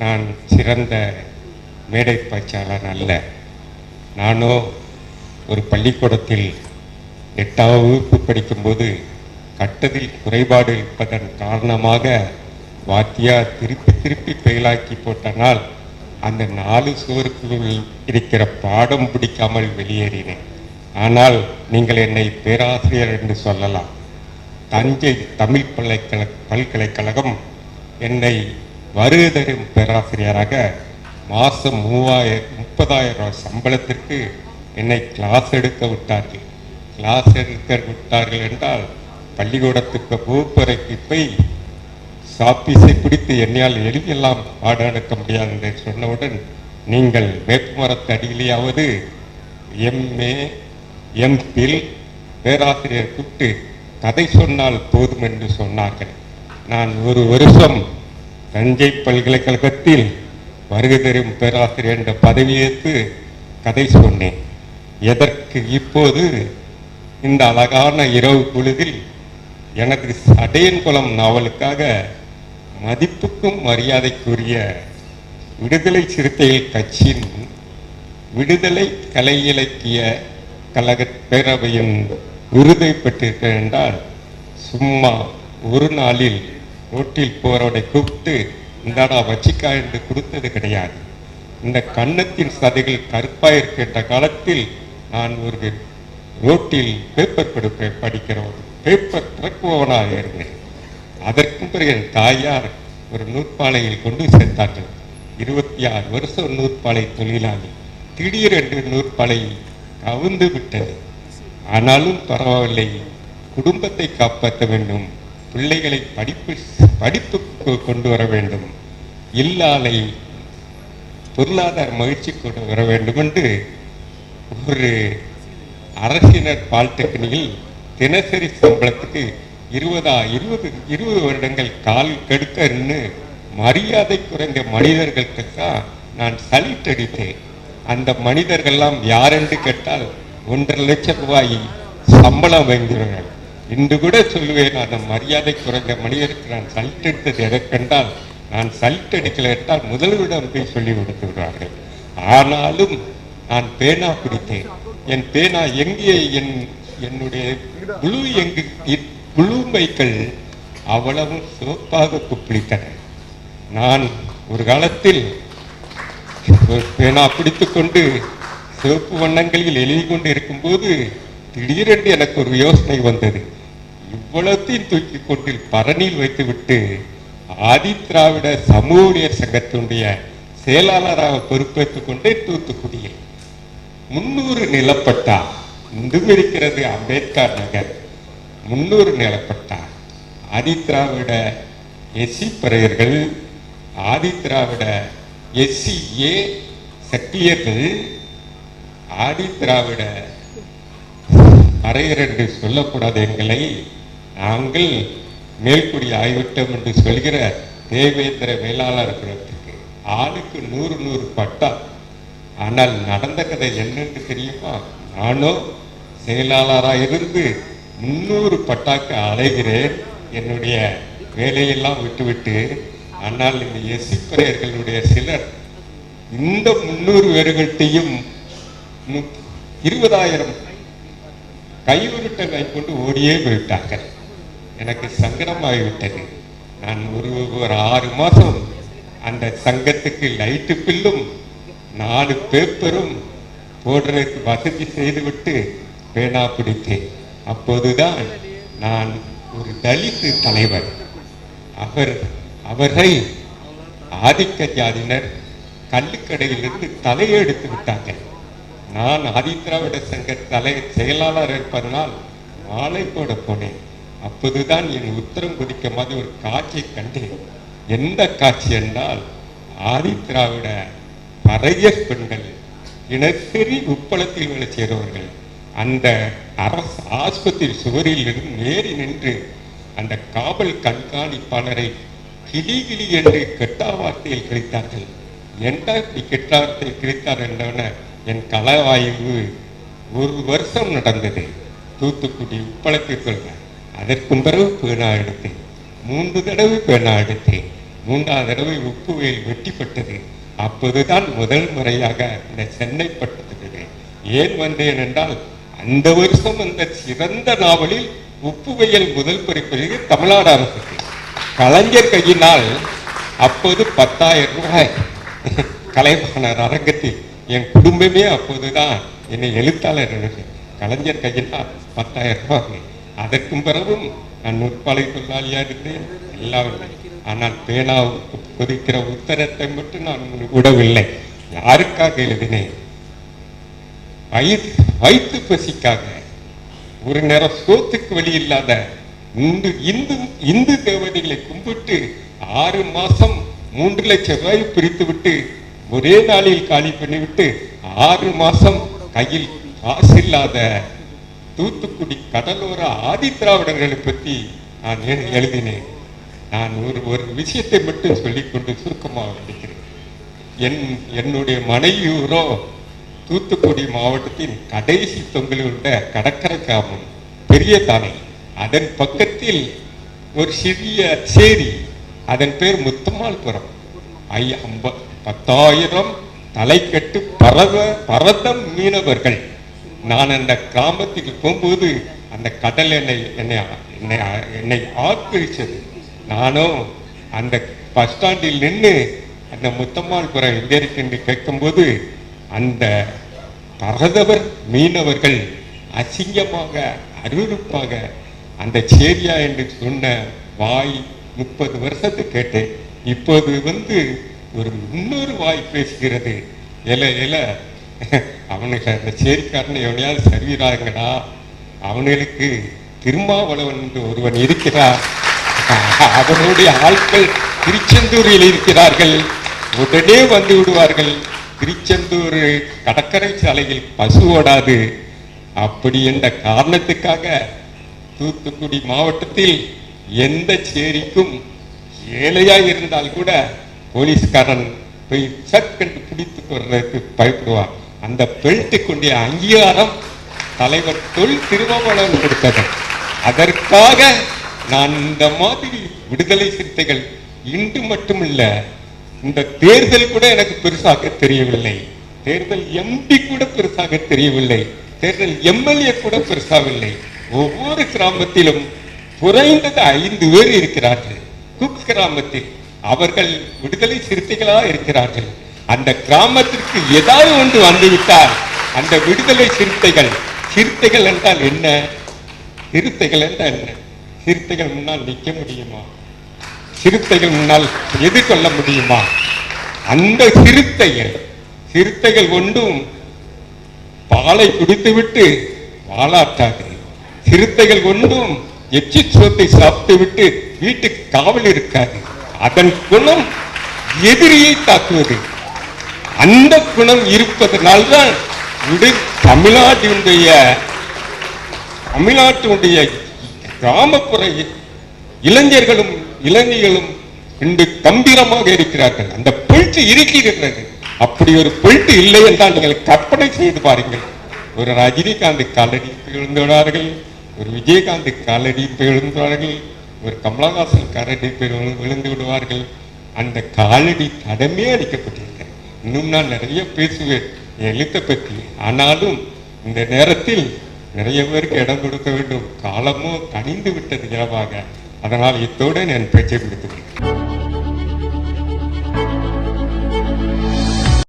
நான் சிறந்த மேடை பேச்சாளர் அல்ல. நானோ ஒரு பள்ளிக்கூடத்தில் எட்டாவது வகுப்பு படிக்கும்போது கட்டதில் குறைபாடு இருப்பதன் காரணமாக வாத்தியார் திருப்பி திருப்பி பெயிலாக்கி போட்டனால் அந்த நாலு சுவருக்குள் இருக்கிற பாடம் பிடிக்காமல் வெளியேறினேன். ஆனால் நீங்கள் என்னை பேராசிரியர் என்று சொல்லலாம். தஞ்சை தமிழ் பல்கலைக்கழக பல்கலைக்கழகம் என்னை வருகை தரும் பேராசிரியராக மாதம் மூவாயிரம் முப்பதாயிரம் ரூபாய் சம்பளத்திற்கு என்னை கிளாஸ் எடுக்க விட்டார்கள். கிளாஸ் எடுக்க விட்டார்கள் என்றால் பள்ளிக்கூடத்துக்கு வகுப்பறைக்கு போய் சாப்பீஸை பிடித்து என்னால் எழுதியெல்லாம் பாடம் எடுக்க முடியாது என்று சொன்னவுடன் நீங்கள் வேப்பமரத்து அடியிலேயாவது எம்ஏ எம்பில் பேராசிரியர் கூப்பிட்டு கதை சொன்னால் போதும் என்று சொன்னார்கள். நான் ஒரு வருஷம் தஞ்சை பல்கலைக்கழகத்தில் வருகை தரும் பேராசிரியர் என்ற பதவியேற்று கதை சொன்னேன். எதற்கு இப்போது இந்த அழகான இரவு பொழுதில் எனது சடையன்குளம் நாவலுக்காக மதிப்புக்கும் மரியாதைக்குரிய விடுதலை சிறுத்தைகள் கட்சியின் விடுதலை கலை இலக்கிய கழக பேரவையின் விருதை பெற்றிருக்கிறேன் என்றால் சும்மா ஒரு நாளில் ரோட்டில் போறவனை கூப்பிட்டு இந்தாடா வச்சிக்கா என்று கொடுத்தது கிடையாது. இந்த கன்னத்தின் சதைகள் கருப்பாக இருக்கின்ற காலத்தில் நான் ஒரு ரோட்டில் பேப்பர் கொடுப்பேன் படிக்கிறவன். பேப்பர் திறக்குபவனாக இருந்தேன் அதற்கும் பிறகு என் தாயார் ஒரு நூற்பாலையில் கொண்டு சேர்த்தார்கள். இருபத்தி ஆறு வருஷம் நூற்பாலை தொழிலாளி. திடீரென்று நூற்பாலை கவுந்து விட்டது. ஆனாலும் பரவாயில்லை. குடும்பத்தை காப்பாற்ற வேண்டும். பிள்ளைகளை படிப்பு படிப்புக்கு கொண்டு வர வேண்டும். இல்லாலை பொருளாதார மகிழ்ச்சி கொண்டு வர வேண்டும் என்று ஒரு அரசினர் பால்டெக்னிக்கில் தினசரி சம்பளத்துக்கு இருபதா இருபது இருபது வருடங்கள் கால் கெடுக்கன்னு மரியாதை குறைந்த மனிதர்களுக்கு தான் நான் சலிட் அடித்தேன். அந்த மனிதர்கள்லாம் யாரென்று கேட்டால் ஒன்றரை லட்சம் ரூபாய் சம்பளம் வாங்கினார்கள் இன்று கூட சொல்லுவேன் அந்த மரியாதை குறைந்த மனிதருக்கு நான் சல்ட் எடுத்தது எதற்கென்றால் நான் சல்ட் எடுக்கல என்றால் முதல்விடம் போய் சொல்லி கொடுத்து விடுவார்கள். ஆனாலும் நான் பேனா பிடித்தேன் என் பேனா எங்கே? என் என்னுடைய குழு எங்கு? குழுமைகள் அவ்வளவு சிவப்பாக குப்பிளித்தன. நான் ஒரு காலத்தில் ஒரு பேனா பிடித்துக்கொண்டு சிவப்பு வண்ணங்களில் எழுதி கொண்டு இருக்கும்போது திடீரென்று எனக்கு ஒரு யோசனை வந்தது. இவ்வளத்தையும் தூக்கி கொண்டு பரணியில் வைத்துவிட்டு ஆதி திராவிட சமூக சங்கத்தினுடைய செயலாளராக பொறுப்பேற்றுக் கொண்டே தூத்துக்குடியில். முன்னூறு நிலப்பட்டா இன்றும் இருக்கிறது அம்பேத்கர் நகர். முன்னூறு நிலப்பட்டா ஆதி திராவிட எஸ்சி பறையர்கள் ஆதி திராவிட எஸ்சி ஏ அறையர் என்று சொல்லக்கூடாது எங்களை நாங்கள் மேல்குடி ஆய்விட்டோம் என்று சொல்கிற தேவேந்திர வேளாளர் குலத்துக்கு ஆளுக்கு நூறு நூறு பட்டா. ஆனால் நடந்த கதை என்னென்று தெரியுமா? நானோ செயலாளராக இருந்து முன்னூறு பட்டாக்கு அலைகிறேன். என்னுடைய வேலையெல்லாம் விட்டுவிட்டு ஆனால் இந்த எசிப்பரையர்களுடைய சிலர் இந்த முன்னூறு பேர்கள்ட்டையும் மு- கைவிட்ட கையுருட்டை கொண்டு ஓடியே போயிட்டாங்க எனக்கு சங்கடமாகிவிட்டது நான் ஒரு ஒரு ஆறு மாதம் அந்த சங்கத்துக்கு லைட்டு பில்லும் நாலு பேப்பரும் போடுறதுக்கு வசதி செய்துவிட்டு பேனா பிடித்தேன். அப்போதுதான் நான் ஒரு தலித்து தலைவர். அவர் அவரை ஆதிக்க ஜாதியினர் கல்லுக்கடையிலிருந்து தலையை எடுத்து விட்டார்கள். நான் ஆதித்ராவிட சங்க தலை செயலாளர் இருப்பதனால் மாலை போட போனேன். அப்போதுதான் என் உத்தரம் குதிக்க மாதிரி ஒரு காட்சியை கண்டேன். எந்த காட்சி என்றால் ஆதித்ராவிட பறைய பெண்கள் இனசரி உப்பளத்தில் வேலை செய்கிறவர்கள் அந்த அரசு ஆஸ்பத்திரி சுவரில் இருந்து நேரி நின்று அந்த காவல் கண்காணிப்பாளரை கிளி கிளி என்று கெட்டா வார்த்தையில் கிடைத்தார்கள் என்ன கெட்ட வார்த்தையில் கிடைத்தார் என்றவன என் கலவாய்வு ஒரு வருஷம் நடந்தது. தூத்துக்குடி உப்பளத்தில் சொல்றேன் அதற்கும் பிறகு பேனா எடுத்தேன். மூன்று தடவை பேனா எடுத்தேன். மூன்றாவது தடவை உப்பு வெயில் வெட்டிப்பட்டது. அப்போதுதான் முதல் முறையாக இந்த சென்னை பட்டத்துக்கு ஏன் வந்தேன் என்றால் அந்த வருஷம் அந்த சிறந்த நாவலில் உப்பு வெயில் முதல் பரிப்பதிவு தமிழ்நாடு அரசுக்கு. கலைஞர் கையினால் அப்போது பத்தாயிரம் ரூபாய். கலைவாணர் அரங்கத்தில் என் குடும்பமே அப்போதுதான் என்னை எழுத்தாளர் கலைஞர் கையினால் பத்தாயிரம் ரூபாய் அதற்கும் பிறகும் நான் நூற்பாலை தொழிலாளியா இருந்தேன் எல்லாம் ஆனால் பேனாவுக்கு கொதிக்கிற உத்தரத்தை மட்டும் நான் விடவில்லை. யாருக்காக எழுதினேன்? வயிற்று பசிக்காக. ஒரு நேரம் சோத்துக்கு வழி இல்லாத இந்து இந்து இந்து தேவதைகளை கும்பிட்டு ஆறு மாசம் மூன்று லட்சம் ரூபாய் பிரித்து விட்டு ஒரே நாளில் காலி பண்ணிவிட்டு ஆறு மாசம் கையில் காசு இல்லாத தூத்துக்குடி கடலோர ஆதி திராவிடர்களை பற்றி நான் எழுதினேன்? நான் ஒரு ஒரு விஷயத்தை மட்டும் சொல்லிக்கொண்டு சுருக்கமாக படிக்கிறேன் என் என்னுடைய மனைவியூரோ தூத்துக்குடி மாவட்டத்தின் கடைசி தொங்கலில் உள்ள கடற்கரை கிராமம் பெரிய தானை. அதன் பக்கத்தில் ஒரு சிறிய சேரி அதன் பேர் முத்தம்மாள்புரம் ஐ அம்ப பத்தாயிரம் தலைக்கட்டு பரத பரதம் மீனவர்கள். நான் அந்த கிராமத்துக்கு போகும்போது அந்த கடல் என்னை என்னை என்னை என்னை ஆக்கிரிச்சது நானும் அந்த பஸ் ஸ்டாண்டில் நின்று அந்த முத்தம்மாள்புரம் எங்கே இருக்குன்னு கேட்கும்போது அந்த பரதவர் மீனவர்கள் அசிங்கமாக அருவருப்பாக அந்த சேரியா என்று சொன்ன வாய் முப்பது வருஷத்து கேட்டேன். இப்போது வந்து ஒரு இன்னொரு வாய் பேசுகிறது. எல எல. அவனுக்கு அந்த சேரிக்காரனை எவனையாவது சரிவிடாங்கடா அவனுக்கு திருமாவளவன் என்று ஒருவன் இருக்கிறார் அவனுடைய ஆட்கள் திருச்செந்தூரில் இருக்கிறார்கள். உடனே வந்து விடுவார்கள். திருச்செந்தூர் கடற்கரை சாலையில் பசு ஓடாது. அப்படி என்ற காரணத்துக்காக தூத்துக்குடி மாவட்டத்தில் எந்த சேரிக்கும் ஏழையாக இருந்தால் கூட போலீஸ்காரன் போய் சக்கென்று பிடித்து வர்றதுக்கு பயப்படுவான். அந்த பெல்ட்டுக்குண்டிய அங்கீகாரம் தலைவர் தொல் திருமாவளவன் கொடுத்தது. அதற்காக நான் இந்த மாதிரி விடுதலை சிறுத்தைகள் இன்று மட்டுமில்ல இந்த தேர்தல் கூட எனக்கு பெருசாக தெரியவில்லை. தேர்தல் எம்பி கூட பெருசாக தெரியவில்லை. தேர்தல் எம்எல்ஏ கூட பெருசாவில்லை. ஒவ்வொரு கிராமத்திலும் குறைந்தது ஐந்து பேர் இருக்கிறார்கள். குக் கிராமத்தில் அவர்கள் விடுதலை சிறுத்தைகளா இருக்கிறார்கள். அந்த கிராமத்திற்கு ஏதாவது ஒன்று வந்துவிட்டால் அந்த விடுதலை சிறுத்தைகள் சிறுத்தைகள் என்றால் என்ன? சிறுத்தைகள் என்றால் என்ன? சிறுத்தைகள் முன்னால் நிற்க முடியுமா? சிறுத்தைகள் முன்னால் எதிர்கொள்ள முடியுமா? அந்த சிறுத்தைகள் சிறுத்தைகள் ஒன்றும் பாலை குடித்துவிட்டு வாழாட்டாது. சிறுத்தைகள் ஒன்றும் எச்சி சோத்தை சாப்பிட்டு விட்டு வீட்டுக்கு காவல் இருக்காது. அதன் குணம் எதிரியை தாக்குவது. அந்த குணம் இருப்பதனால்தான் விடு தமிழ்நாட்டினுடைய தமிழ்நாட்டினுடைய கிராமப்புற இளைஞர்களும் இளைஞர்களும் இன்று கம்பீரமாக இருக்கிறார்கள். அந்த பொழுத்து இருக்கிறது. அப்படி ஒரு பொழுத்து இல்லை என்றால் நீங்கள் கற்பனை செய்து பாருங்கள். ஒரு ரஜினிகாந்த் காலடி விழுந்துவிடார்கள் ஒரு விஜயகாந்த் காலடி விழுந்துவார்கள் ஒரு கமலஹாசன் கரடி விழு- விழுந்து விடுவார்கள். அந்த காலடி தடமே அடிக்கப்பட்டிருக்கிறது. இன்னும் நான் நிறைய பேசுவேன் என் எழுத்தை பற்றி. ஆனாலும் இந்த நேரத்தில் நிறைய பேருக்கு இடம் கொடுக்க வேண்டும். காலமோ கனிந்து விட்டது இரவாக. அதனால் இத்தோடு நான் பேச்சை முடித்து